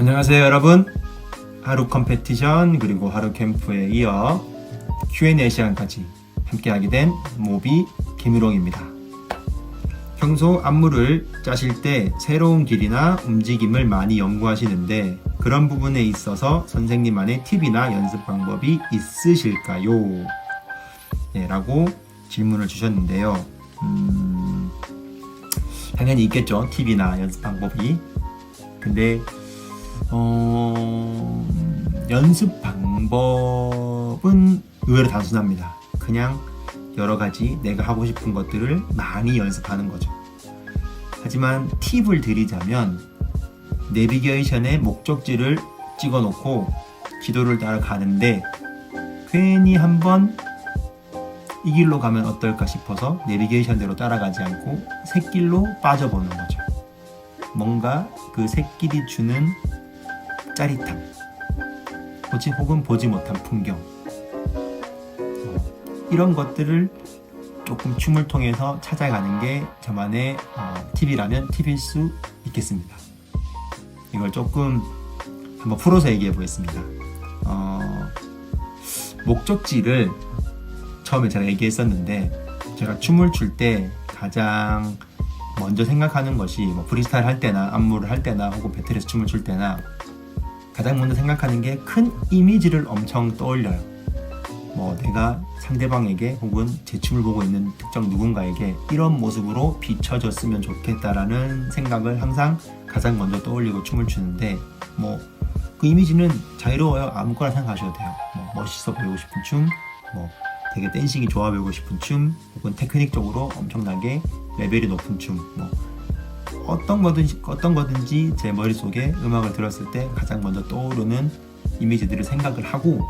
안녕하세요 여러분. 하루 컴페티션 그리고 하루 캠프에 이어 Q&A 시간까지 함께하게 된 모비 김유롱입니다. 평소 안무를 짜실 때 새로운 길이나 움직임을 많이 연구하시는데 그런 부분에 있어서 선생님만의 팁이나 연습 방법이 있으실까요? 네, 라고 질문을 주셨는데요. 음, 당연히 있겠죠. 팁이나 연습 방법이. 근데 어, 연습 방법은 의외로 단순합니다. 그냥 여러 가지 내가 하고 싶은 것들을 많이 연습하는 거죠. 하지만 팁을 드리자면 내비게이션에 목적지를 찍어 놓고 지도를 따라 가는데 괜히 한번 이 길로 가면 어떨까 싶어서 내비게이션대로 따라가지 않고 새길로 빠져보는 거죠. 뭔가 그 새길이 주는 짜릿함, 보지 혹은 보지 못한 풍경 어, 이런 것들을 조금 춤을 통해서 찾아가는 게 저만의 어, 팁이라면 팁일 수 있겠습니다. 이걸 조금 한번 풀어서 얘기해 보겠습니다. 어, 목적지를 처음에 제가 얘기했었는데 제가 춤을 출 때 가장 먼저 생각하는 것이 뭐 프리스타일 할 때나 안무를 할 때나 혹은 배틀에서 춤을 출 때나 가장 먼저 생각하는 게 큰 이미지를 엄청 떠올려요. 뭐 내가 상대방에게 혹은 제 춤을 보고 있는 특정 누군가에게 이런 모습으로 비춰졌으면 좋겠다라는 생각을 항상 가장 먼저 떠올리고 춤을 추는데 뭐 그 이미지는 자유로워요. 아무거나 생각하셔도 돼요. 뭐 멋있어 보이고 싶은 춤, 뭐 되게 댄싱이 좋아 보이고 싶은 춤, 혹은 테크닉적으로 엄청나게 레벨이 높은 춤, 뭐 어떤 거든지 어떤 거든지 제 머릿속에 음악을 들었을 때 가장 먼저 떠오르는 이미지들을 생각을 하고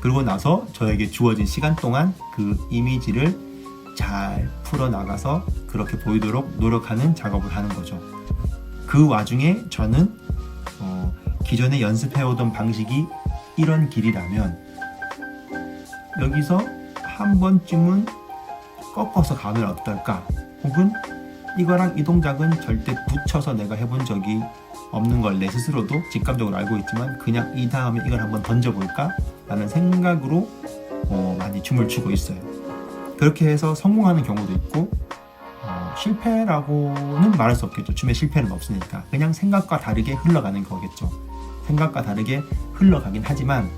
그러고 나서 저에게 주어진 시간 동안 그 이미지를 잘 풀어 나가서 그렇게 보이도록 노력하는 작업을 하는 거죠. 그 와중에 저는 어, 기존에 연습해오던 방식이 이런 길이라면 여기서 한 번쯤은 꺾어서 가면 어떨까? 혹은 이거랑 이 동작은 절대 붙여서 내가 해본 적이 없는 걸 내 스스로도 직감적으로 알고 있지만 그냥 이 다음에 이걸 한번 던져볼까? 라는 생각으로 어, 많이 춤을 추고 있어요. 그렇게 해서 성공하는 경우도 있고 어, 실패라고는 말할 수 없겠죠. 춤에 실패는 없으니까 그냥 생각과 다르게 흘러가는 거겠죠. 생각과 다르게 흘러가긴 하지만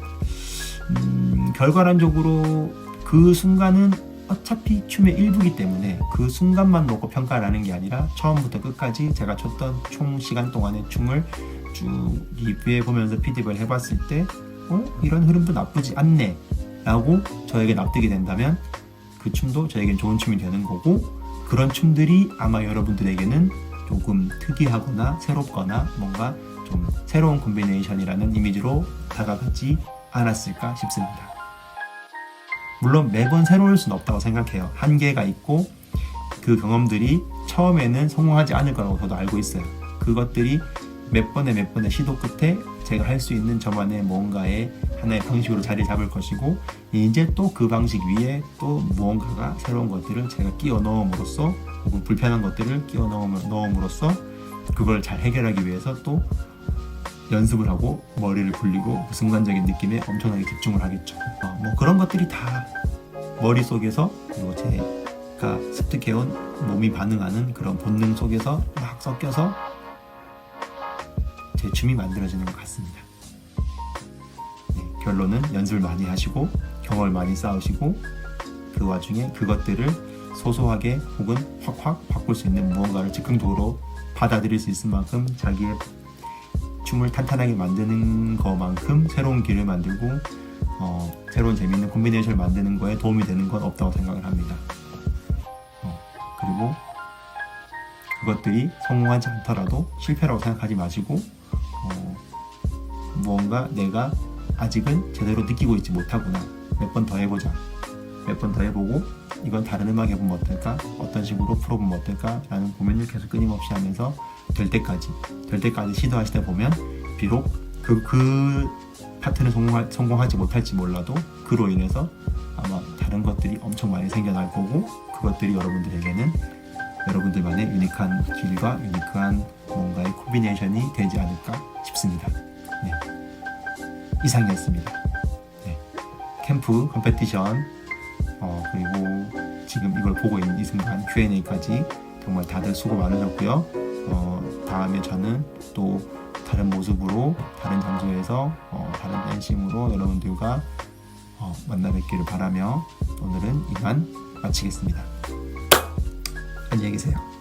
음, 결과론적으로 그 순간은 어차피 춤의 일부기 때문에 그 순간만 놓고 평가를 하는 게 아니라 처음부터 끝까지 제가 췄던 총 시간 동안의 춤을 쭉 리뷰해 보면서 피드백을 해봤을 때 어? 이런 흐름도 나쁘지 않네 라고 저에게 납득이 된다면 그 춤도 저에겐 좋은 춤이 되는 거고 그런 춤들이 아마 여러분들에게는 조금 특이하거나 새롭거나 뭔가 좀 새로운 콤비네이션이라는 이미지로 다가가지 않았을까 싶습니다. 물론 매번 새로울 수는 없다고 생각해요. 한계가 있고 그 경험들이 처음에는 성공하지 않을 거라고 저도 알고 있어요. 그것들이 몇 번의 몇 번의 시도 끝에 제가 할 수 있는 저만의 뭔가의 하나의 방식으로 자리 잡을 것이고 이제 또 그 방식 위에 또 무언가가 새로운 것들을 제가 끼워 넣음으로써 혹은 불편한 것들을 끼워 넣음- 넣음으로써 그걸 잘 해결하기 위해서 또 연습을 하고 머리를 굴리고 그 순간적인 느낌에 엄청나게 집중을 하겠죠. 어, 뭐 그런 것들이 다 머릿속에서 그리고 제가 습득해온 몸이 반응하는 그런 본능 속에서 막 섞여서 제 춤이 만들어지는 것 같습니다. 네, 결론은 연습을 많이 하시고 경험을 많이 쌓으시고 그 와중에 그것들을 소소하게 혹은 확확 바꿀 수 있는 무언가를 즉흥적으로 받아들일 수 있을 만큼 자기의 춤을 탄탄하게 만드는 것만큼 새로운 길을 만들고 어, 새로운 재미있는 콤비네이션을 만드는 거에 도움이 되는 건 없다고 생각을 합니다. 어, 그리고 그것들이 성공하지 않더라도 실패라고 생각하지 마시고 어, 무언가 내가 아직은 제대로 느끼고 있지 못하구나. 몇 번 더 해보자. 몇 번 더 해보고 이건 다른 음악 해보면 어떨까? 어떤 식으로 풀어보면 어떨까? 라는 고민을 계속 끊임없이 하면서 될 때까지 될 때까지 시도하시다 보면 비록 그, 그 파트는 성공하, 성공하지 못할지 몰라도 그로 인해서 아마 다른 것들이 엄청 많이 생겨날 거고 그것들이 여러분들에게는 여러분들만의 유니크한 길과 유니크한 뭔가의 콤비네이션이 되지 않을까 싶습니다. 네. 이상이었습니다. 네. 캠프 컴페티션 어, 그리고 지금 이걸 보고 있는 이 순간 Q&A까지 정말 다들 수고 많으셨고요. 어, 다음에 저는 또 다른 모습으로 다른 장소에서 어, 다른 댄싱으로 여러분들과 어, 만나 뵙기를 바라며 오늘은 이만 마치겠습니다. 안녕히 계세요.